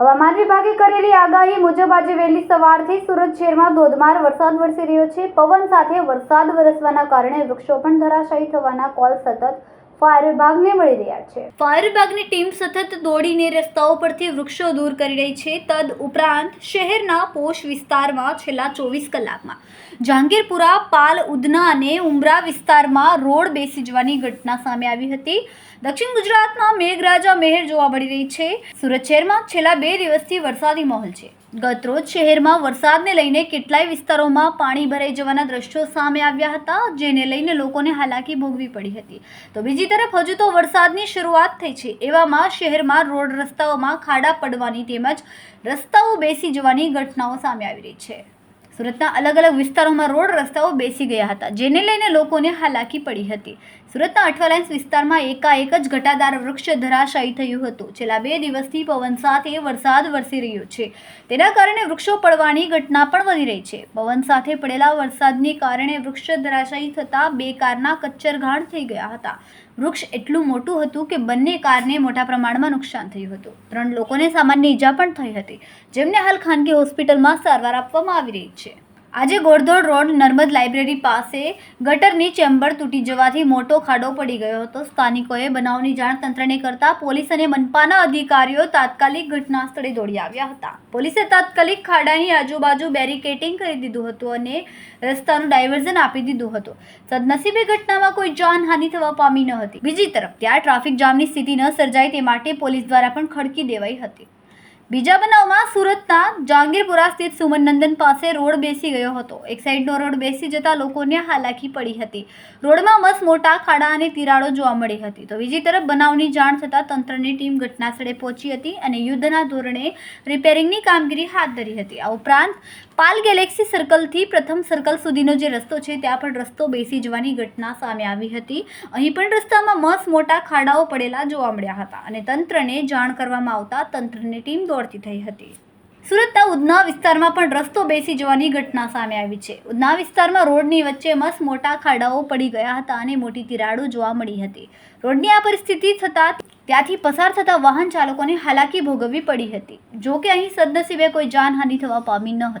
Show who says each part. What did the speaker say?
Speaker 1: હવામાન વિભાગે કરેલી આગાહી મુજબ આજે વહેલી સવારથી સુરત શહેરમાં ધોધમાર વરસાદ વરસી રહ્યો છે. પવન સાથે વરસાદ વરસવાના કારણે વૃક્ષો પણ ધરાશાયી થવાના કોલ સતત ફાયર વિભાગને મળી રહ્યા છે. ફાયર વિભાગની ટીમ સતત દોડીને રસ્તાઓ પરથી વૃક્ષો દૂર કરી રહી છે. તદ ઉપરાંત શહેરના પોષ વિસ્તારમાં છેલ્લા ચોવીસ કલાકમાં જહાંગીરપુરા, પાલ, ઉધના અને ઉમરા વિસ્તારમાં રોડ બેસી જવાની ઘટના સામે આવી હતી. દક્ષિણ ગુજરાતમાં મેઘરાજા મહેર જોવા મળી રહી છે. સુરત શહેરમાં છેલ્લા બે દિવસથી વરસાદી માહોલ છે. ગત રોજ શહેરમાં વરસાદને લઈને કેટલાય વિસ્તારોમાં પાણી ભરાઈ જવાના દ્રશ્યો સામે આવ્યા હતા, જેને લઈને લોકોને હાલાકી ભોગવી પડી હતી. તો બીજી તરફ હજુ તો વરસાદની શરૂઆત થઈ છે. એવામાં શહેરમાં રોડ રસ્તાઓમાં ખાડા પડવાની તેમજ રસ્તાઓ બેસી જવાની ઘટનાઓ સામે આવી રહી છે. સુરતના અલગ અલગ વિસ્તારોમાં રોડ રસ્તાઓ બેસી ગયા હતા, જેને લઈને લોકોને હાલાકી પડી હતી. સુરતના અઠવાલાઇન્સ વિસ્તારમાં એકાએક જ ઘટાદાર વૃક્ષ ધરાશાયી થયું હતું. છેલ્લા બે દિવસથી પવન સાથે વરસાદ વરસી રહ્યો છે. તેના કારણે વૃક્ષો પડવાની ઘટના પણ વધી રહી છે. પવન સાથે પડેલા વરસાદને કારણે વૃક્ષ ધરાશાયી થતાં બે કારના કચ્ચરઘાણ થઈ ગયા હતા. વૃક્ષ એટલું મોટું હતું કે બંને કારને મોટા પ્રમાણમાં નુકસાન થયું હતું. ત્રણ લોકોને સામાન્ય ઈજા પણ થઈ હતી, જેમને હાલ ખાનગી હોસ્પિટલમાં સારવાર આપવામાં આવી રહી છે. આજે ગોળધોડ રોડ નર્મદ લાઇબ્રેરી પાસે ગટરની ચેમ્બર તૂટી જવાથી મોટો ખાડો પડી ગયો હતો. સ્થાનિકોએ બનાવની જાણ તંત્રને કરતા પોલીસ અને મનપાના અધિકારીઓ તાત્કાલિક ઘટના સ્થળે દોડી આવ્યા હતા. પોલીસે તાત્કાલિક ખાડાની આજુબાજુ બેરિકેટિંગ કરી દીધું હતું અને રસ્તાનું ડાયવર્ઝન આપી દીધું હતું. સદનસીબે ઘટનામાં કોઈ જાનહાનિ થવા પામી ન હતી. બીજી તરફ, ત્યાં ટ્રાફિક જામની સ્થિતિ ન સર્જાય તે માટે પોલીસ દ્વારા પણ ખડકી દેવાઈ હતી. બીજા બનાવમાં સુરતના જહાંગીરપુરા સ્થિત સુમનનંદન પાસે રોડ બેસી ગયો હતો. એક સાઈડનો રોડ બેસી જતા લોકોને હાલાકી પડી હતી. રોડમાં મસ મોટા ખાડા અને તિરાડો જોવા મળી હતી. તો બીજી તરફ બનાવની જાણ થતાં તંત્રની ટીમ ઘટનાસ્થળે પહોંચી હતી અને યુદ્ધના ધોરણે રિપેરિંગની કામગીરી હાથ ધરી હતી. આ ઉપરાંત, પાલ ગેલેક્સી સર્કલથી પ્રથમ સર્કલ સુધીનો જે રસ્તો છે, ત્યાં પણ રસ્તો બેસી જવાની ઘટના સામે આવી હતી. અહીં પણ રસ્તામાં મસ મોટા ખાડાઓ પડેલા જોવા મળ્યા હતા અને તંત્રને જાણ કરવામાં આવતા તંત્રની ટીમ દોડતી થઈ હતી. સુરતના ઉધના વિસ્તારમાં પણ રસ્તો બેસી જવાની ઘટના સામે આવી છે. ઉધના વિસ્તારમાં રોડની વચ્ચે મસ્ત મોટા ખાડાઓ પડી ગયા હતા અને મોટી તિરાડો જોવા મળી હતી. રોડની આ પરિસ્થિતિ થતાં ત્યાંથી પસાર થતા વાહન ચાલકોને હાલાકી ભોગવવી પડી હતી. જો કે અહીં સદનસીબે કોઈ જાનહાનિ થવા પામી ન હતી.